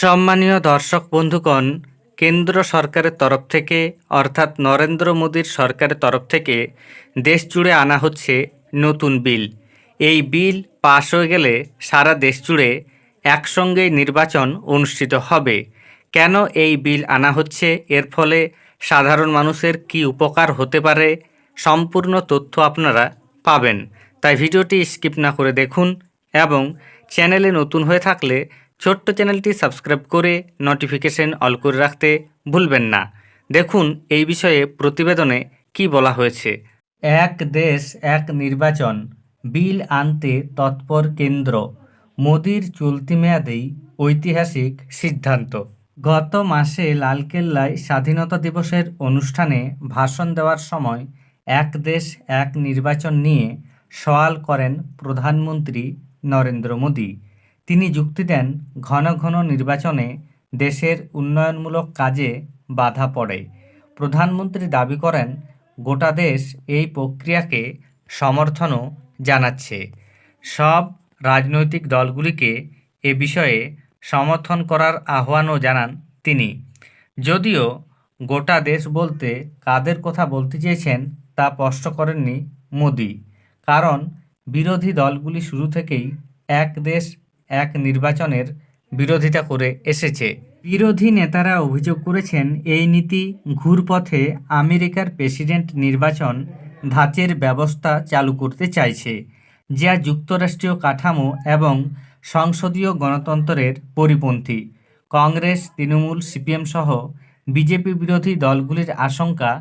সম্মানীয় দর্শক বন্ধুগণ, কেন্দ্র সরকারের তরফ থেকে, অর্থাৎ নরেন্দ্র মোদীর সরকারের তরফ থেকে দেশ জুড়ে আনা হচ্ছে নতুন বিল। এই বিল পাশ হয়ে গেলে সারা দেশ জুড়ে একসঙ্গেই নির্বাচন অনুষ্ঠিত হবে। কেন এই বিল আনা হচ্ছে? এর ফলে সাধারণ মানুষের কি উপকার হতে পারে? সম্পূর্ণ তথ্য আপনারা পাবেন। তাই ভিডিওটি স্কিপ না করে দেখুন এবং চ্যানেলে নতুন হয়ে থাকলে ছোট্ট চ্যানেলটি সাবস্ক্রাইব করে নোটিফিকেশন অল করে রাখতে ভুলবেন না। দেখুন এই বিষয়ে প্রতিবেদনে কি বলা হয়েছে। এক দেশ, এক নির্বাচন, বিল আনতে তৎপর কেন্দ্র, মোদির চলতি মেয়াদেই ঐতিহাসিক সিদ্ধান্ত। গত মাসে লালকেল্লায় স্বাধীনতা দিবসের অনুষ্ঠানে ভাষণ দেওয়ার সময় এক দেশ, এক নির্বাচন নিয়ে সওয়াল করেন প্রধানমন্ত্রী নরেন্দ্র মোদী। তিনি যুক্তি দেন, ঘন ঘন নির্বাচনে দেশের উন্নয়নমূলক কাজে বাধা পড়ে। প্রধানমন্ত্রী দাবি করেন, গোটা দেশ এই প্রক্রিয়াকে সমর্থনও জানাচ্ছে। সব রাজনৈতিক দলগুলিকে এ বিষয়ে সমর্থন করার আহ্বানও জানান তিনি। যদিও গোটা দেশ বলতে কাদের কথা বলতে চেয়েছেন তা স্পষ্ট করেননি মোদি। কারণ বিরোধী দলগুলি শুরু থেকেই এক দেশ এক নির্বাচনের বিরোধিতা করে এসেছে। বিরোধী নেতারা অভিযোগ করেছেন, এই নীতি ঘুরপথে আমেরিকার প্রেসিডেন্ট নির্বাচন ধাঁচের ব্যবস্থা চালু করতে চাইছে, যা যুক্তরাষ্ট্রীয় কাঠামো এবং সংসদীয় গণতন্ত্রের পরিপন্থী। কংগ্রেস, তৃণমূল, সিপিএম সহ বিজেপি বিরোধী দলগুলির আশঙ্কা,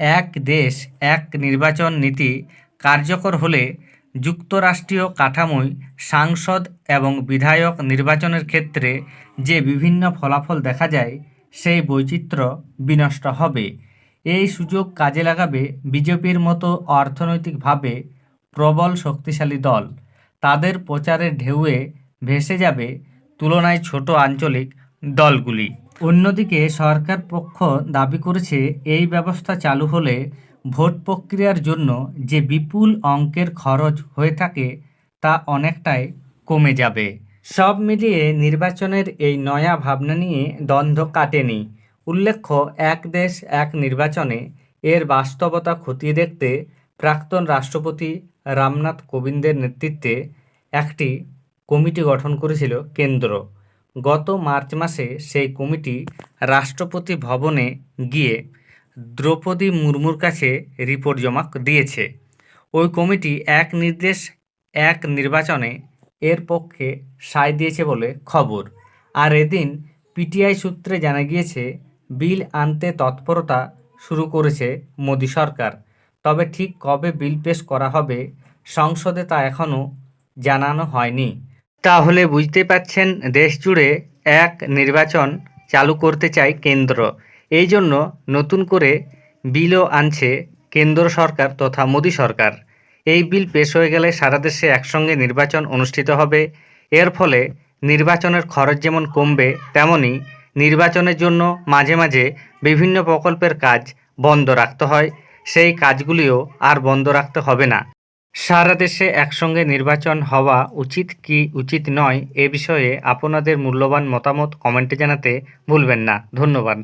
এক দেশ, এক নির্বাচন নীতি কার্যকর হলে যুক্তরাষ্ট্রীয় কাঠামোয় সাংসদ এবং বিধায়ক নির্বাচনের ক্ষেত্রে যে বিভিন্ন ফলাফল দেখা যায়, সেই বৈচিত্র্য বিনষ্ট হবে। এই সুযোগ কাজে লাগাবে বিজেপির মতো অর্থনৈতিকভাবে প্রবল শক্তিশালী দল। তাদের প্রচারের ঢেউয়ে ভেসে যাবে তুলনায় ছোট আঞ্চলিক দলগুলি। অন্যদিকে সরকার পক্ষ দাবি করেছে, এই ব্যবস্থা চালু হলে ভোট প্রক্রিয়ার জন্য যে বিপুল অঙ্কের খরচ হয়ে থাকে তা অনেকটাই কমে যাবে। সব মিলিয়ে নির্বাচনের এই নয়া ভাবনা নিয়ে দ্বন্দ্ব কাটেনি। উল্লেখ্য, এক দেশ, এক নির্বাচনে এর বাস্তবতা খতিয়ে দেখতে প্রাক্তন রাষ্ট্রপতি রামনাথ কোবিন্দের নেতৃত্বে একটি কমিটি গঠন করেছিল কেন্দ্র। গত মার্চ মাসে সেই কমিটি রাষ্ট্রপতি ভবনে গিয়ে দ্রৌপদী মুর্মুর কাছে রিপোর্ট জমা দিয়েছে। ওই কমিটি এক নির্দেশ, এক নির্বাচনে এর পক্ষে সায় দিয়েছে বলে খবর। আর এদিন পিটিআই সূত্রে জানা গিয়েছে, বিল আনতে তৎপরতা শুরু করেছে মোদী সরকার। তবে ঠিক কবে বিল পেশ করা হবে সংসদে তা এখনও জানানো হয়নি। তাহলে বুঝতে পারছেন, দেশ জুড়ে এক নির্বাচন চালু করতে চায় কেন্দ্র। এই জন্য নতুন করে বিলও আনছে কেন্দ্র সরকার তথা মোদী সরকার। এই বিল পেশ হয়ে গেলে সারা দেশে একসঙ্গে নির্বাচন অনুষ্ঠিত হবে। এর ফলে নির্বাচনের খরচ যেমন কমবে, তেমনি নির্বাচনের জন্য মাঝে মাঝে বিভিন্ন প্রকল্পের কাজ বন্ধ রাখতে হয়। সেই কাজগুলিও আর বন্ধ রাখতে হবে না। সারা দেশে একসঙ্গে নির্বাচন হওয়া উচিত কি উচিত নয় এ বিষয়ে আপনাদের মূল্যবান মতামত কমেন্টে জানাতে ভুলবেন না। ধন্যবাদ।